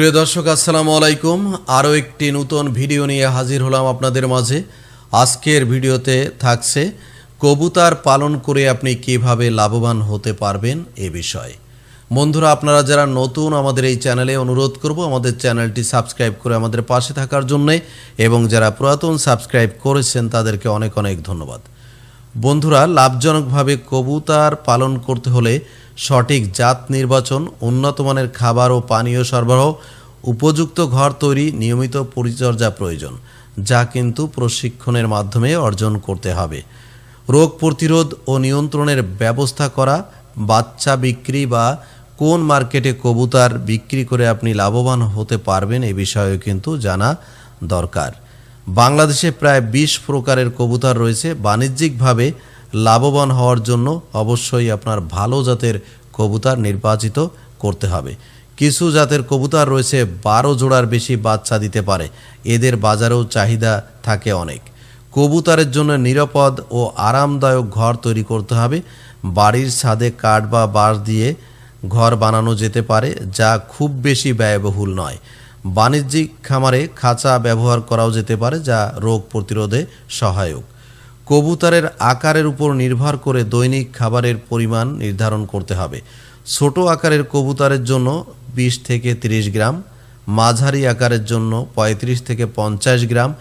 প্রিয় দর্শক, আসসালামু আলাইকুম। আরও একটি নতুন ভিডিও নিয়ে হাজির হলাম আপনাদের মাঝে। আজকের ভিডিওতে থাকছে, কবুতার পালন করে আপনি কীভাবে লাভবান হতে পারবেন এ বিষয়ে। বন্ধুরা, আপনারা যারা নতুন আমাদের এই চ্যানেলে অনুরোধ করব, আমাদের চ্যানেলটি সাবস্ক্রাইব করে আমাদের পাশে থাকার জন্যে এবং যারা পুরাতন সাবস্ক্রাইব করেছেন, তাদেরকে অনেক অনেক ধন্যবাদ। বন্ধুরা, লাভজনকভাবে কবুতর পালন করতে হলে সঠিক জাত নির্বাচন, উন্নত মানের খাবার ও পানীয় সরবরাহ, উপযুক্ত ঘর তৈরি, নিয়মিত পরিচর্যা প্রয়োজন, যা কিন্তু প্রশিক্ষণের মাধ্যমে অর্জন করতে হবে। রোগ প্রতিরোধ ও নিয়ন্ত্রণের ব্যবস্থা করা, বাচ্চা বিক্রি বা কোন মার্কেটে কবুতর বিক্রি করে আপনি লাভবান হতে পারবেন এ বিষয়েও কিন্তু জানা দরকার। বাংলাদেশে প্রায় বিশ প্রকারের কবুতর রয়েছে। বাণিজ্যিকভাবে লাভবান হওয়ার জন্য অবশ্যই আপনার ভালো জাতের কবুতর নির্বাচিত করতে হবে। কিছু জাতের কবুতর রয়েছে, বারো জোড়ার বেশি বাচ্চা দিতে পারে। এদের বাজারেও চাহিদা থাকে অনেক। কবুতরের জন্য নিরাপদ ও আরামদায়ক ঘর তৈরি করতে হবে। বাড়ির ছাদে কাঠ বা বাঁশ দিয়ে ঘর বানানো যেতে পারে, যা খুব বেশি ব্যয়বহুল নয়। বাণিজ্যিক খামারে খাঁচা ব্যবহার করাও যেতে পারে, যা রোগ প্রতিরোধে সহায়ক। কবুতরের আকারের উপর নির্ভর করে দৈনিক খাবারের পরিমাণ নির্ধারণ করতে হবে। ছোট আকারের কবুতরের জন্য বিশ থেকে 30 গ্রাম, মাঝারি আকারের জন্য ৩৫ থেকে পঞ্চাশ গ্রাম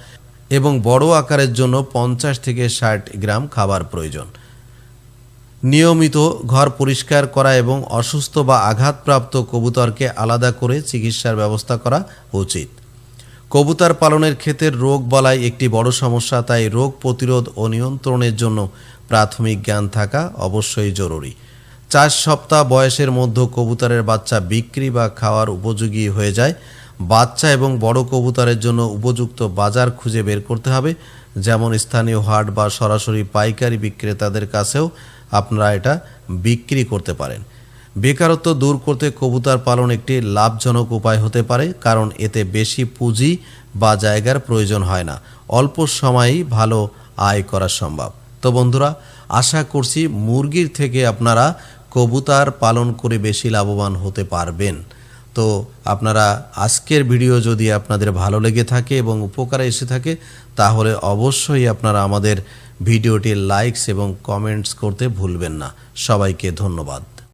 এবং বড় আকারের জন্য পঞ্চাশ থেকে ষাট গ্রাম খাবার প্রয়োজন। নিয়মিত ঘর পরিষ্কার করা এবং অসুস্থ বা আঘাতপ্রাপ্ত কবুতরকে আলাদা করে চিকিৎসার ব্যবস্থা করা উচিত। কবুতর পালনের ক্ষেত্রে রোগ বালাই একটি বড় সমস্যা, তাই রোগ প্রতিরোধ ও নিয়ন্ত্রণের জন্য প্রাথমিক জ্ঞান থাকা অবশ্যই জরুরি। চার সপ্তাহ বয়সের মধ্যে কবুতরের বাচ্চা বিক্রি বা খাওয়ার উপযোগী হয়ে যায়। বাচ্চা এবং বড় কবুতরের জন্য উপযুক্ত বাজার খুঁজে বের করতে হবে, যেমন স্থানীয় হাট বা সরাসরি পাইকারি বিক্রেতাদের কাছেও আপনারা এটা বিক্রি করতে পারেন। বেকারত্ব দূর করতে কবুতর পালন একটি লাভজনক উপায় হতে পারে, কারণ এতে বেশি পুঁজি বা জায়গার প্রয়োজন হয় না। অল্প সময়েই ভালো আয় করা সম্ভব। তো বন্ধুরা, আশা করছি মুরগির থেকে আপনারা কবুতর পালন করে বেশি লাভবান হতে পারবেন। তো আপনারা আজকের ভিডিও যদি আপনাদের ভালো লেগে থাকে এবং উপকারে এসে থাকে, তাহলে অবশ্যই আপনারা আমাদের ভিডিওটি লাইকস এবং কমেন্টস করতে ভুলবেন না। সবাইকে ধন্যবাদ।